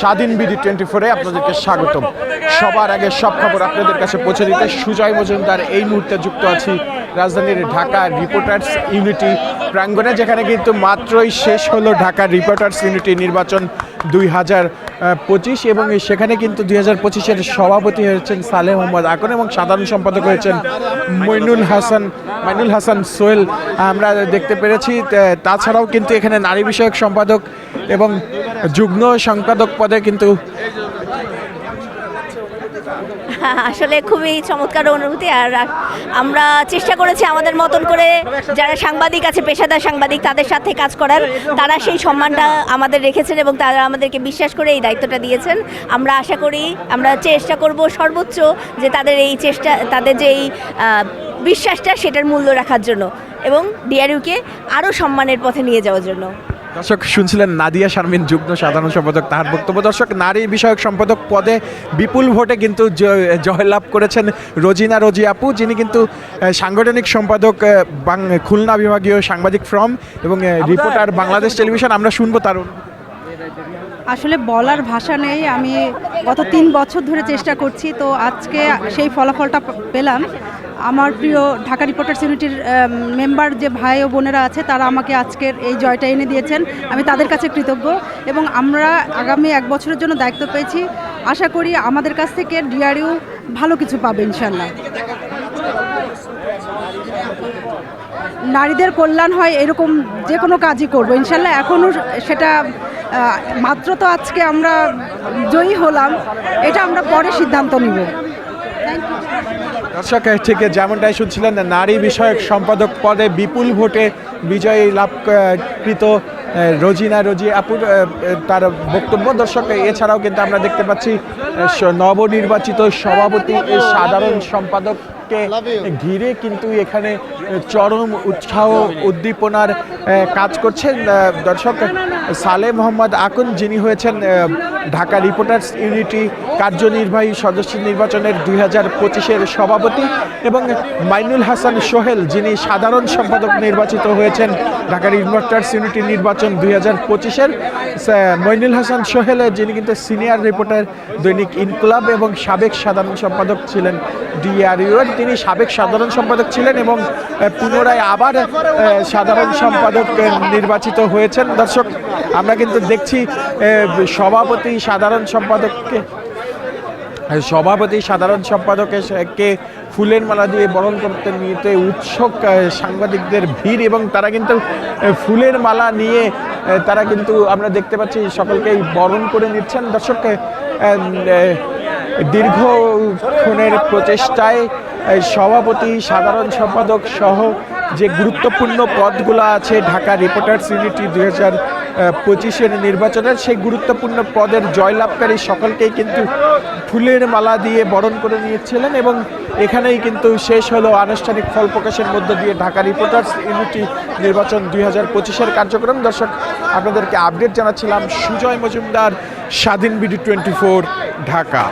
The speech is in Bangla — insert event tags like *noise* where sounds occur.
স্বাধীন বিডি টোয়েন্টি ফোরে আপনাদেরকে স্বাগতম। সবার আগে সব খবর আপনাদের কাছে পৌঁছে দিতে সুজয় মজুমদার এই মুহূর্তে যুক্ত আছি। রাজধানীর ঢাকা রিপোর্টার্স ইউনিটি প্রাঙ্গণে, যেখানে কিন্তু মাত্রই শেষ হলো ঢাকা রিপোর্টার্স ইউনিটি নির্বাচন দুই হাজার পঁচিশ, এবং সেখানে কিন্তু দুই হাজার পঁচিশের সভাপতি হয়েছেন সালেহ মোহাম্মদ আকন এবং সাধারণ সম্পাদক হয়েছেন মইনুল হাসান, মাইনুল হাসান সোহেল। আমরা দেখতে পেরেছি তাছাড়াও কিন্তু এখানে নারী বিষয়ক সম্পাদক এবং যুগ্ম সম্পাদক পদে কিন্তু *laughs* আসলে খুবই চমৎকার অনুভূতি, আর আমরা চেষ্টা করেছি আমাদের মতন করে যারা সাংবাদিক আছে, পেশাদার সাংবাদিক, তাদের সাথে কাজ করার, তারা সেই সম্মানটা আমাদের রেখেছেন এবং তারা আমাদেরকে বিশ্বাস করে এই দায়িত্বটা দিয়েছেন। আমরা আশা করি, আমরা চেষ্টা করব সর্বোচ্চ যে তাদের এই চেষ্টা, তাদের যে এই বিশ্বাসটা সেটার মূল্য রাখার জন্য এবং ডিআরইউকে আরও সম্মানের পথে নিয়ে যাওয়ার জন্য। দর্শক শুনছিলেন নাদিয়া শারমিন যুগ্ম সাধারণ সম্পাদক তাহার বক্তব্য। দর্শক নারী বিষয়ক সম্পাদক পদে বিপুল ভোটে কিন্তু জয়লাভ করেছেন রোজিনা রোজি আপু যিনি কিন্তু সাংগঠনিক সম্পাদক বাং- খুলনা বিভাগীয় সাংবাদিক ফ্রম এবং রিপোর্টার বাংলাদেশ টেলিভিশন। আমরা শুনব তার আসলে বলার ভাষা নেই। আমি গত তিন বছর ধরে চেষ্টা করছি তো আজকে সেই ফলাফলটা পেলাম। আমার প্রিয় ঢাকা রিপোর্টার্স ইউনিটির মেম্বার যে ভাই ও বোনেরা আছে, তারা আমাকে আজকের এই জয়টা এনে দিয়েছেন। আমি তাদের কাছে কৃতজ্ঞ এবং আমরা আগামী এক বছরের জন্য দায়িত্ব পেয়েছি। আশা করি আমাদের কাছ থেকে ডিআরইউ ভালো কিছু পাবে ইনশাল্লাহ নারীদের কল্যাণ হয় এরকম যে কোনো কাজই করব ইনশাল্লাহ এখনও সেটা মাত্র তো আজকে আমরা জয়ী হলাম, এটা আমরা পরে সিদ্ধান্ত নিব। দর্শক ঠিক যেমনটাই শুনছিলেন নারী বিষয়ক সম্পাদক পদে বিপুল ভোটে বিজয়ী লাভ কৃত রোজিনা রোজি আহ, তার বক্তব্য। দর্শক এছাড়াও কিন্তু আমরা দেখতে পাচ্ছি নবনির্বাচিত সভাপতি সাধারণ সম্পাদককে ঘিরে কিন্তু এখানে চরম উৎসাহ উদ্দীপনার কাজ করছেন দর্শক সালে মোহাম্মদ আকুন যিনি হয়েছেন ঢাকা রিপোর্টার্স ইউনিটি কার্যনির্বাহী সদস্য নির্বাচনের দুই হাজার পঁচিশের সভাপতি এবং মাইনুল হাসান সোহেল, যিনি সাধারণ সম্পাদক নির্বাচিত হয়েছেন। ঢাকা রিপোর্টার্স ইউনিটি নির্বাচন দুই হাজার পঁচিশের। মইনুল হাসান সোহেল, যিনি কিন্তু সিনিয়র রিপোর্টার, দৈনিক ইনকুলাব এবং সাবেক সাধারণ সম্পাদক ছিলেন ডিআরইউর তিনি সাবেক সাধারণ সম্পাদক ছিলেন এবং পুনরায় আবার সাধারণ সম্পাদক নির্বাচিত হয়েছেন। দর্শক আমরা কিন্তু দেখছি সভাপতি সাধারণ সম্পাদককে, সভাপতি সাধারণ সম্পাদকের কে ফুলের মালা দিয়ে বরণ করতে নিতে উৎসুক সাংবাদিকদের ভিড় এবং তারা কিন্তু ফুলের মালা নিয়ে তারা কিন্তু আমরা দেখতে পাচ্ছি সকলকেই বরণ করে নিচ্ছেন। দর্শককে দীর্ঘক্ষণের প্রচেষ্টায় সভাপতি, সাধারণ সম্পাদক সহ যে গুরুত্বপূর্ণ পদগুলো আছে ঢাকা রিপোর্টার্স ইউনিটি দুই হাজার পঁচিশের নির্বাচনের, সেই গুরুত্বপূর্ণ পদের জয়লাভকারী সকলকেই কিন্তু ফুলের মালা দিয়ে বরণ করে নিয়েছিলেন এবং এখানেই কিন্তু শেষ হলো আনুষ্ঠানিক ফল প্রকাশের মধ্য দিয়ে ঢাকা রিপোর্টার্স ইউনিটি নির্বাচন দুই হাজার পঁচিশের কার্যক্রম। দর্শক, আপনাদেরকে আপডেট জানাচ্ছিলাম সুজয় মজুমদার, স্বাধীন বিডি টোয়েন্টি ফোর, ঢাকা।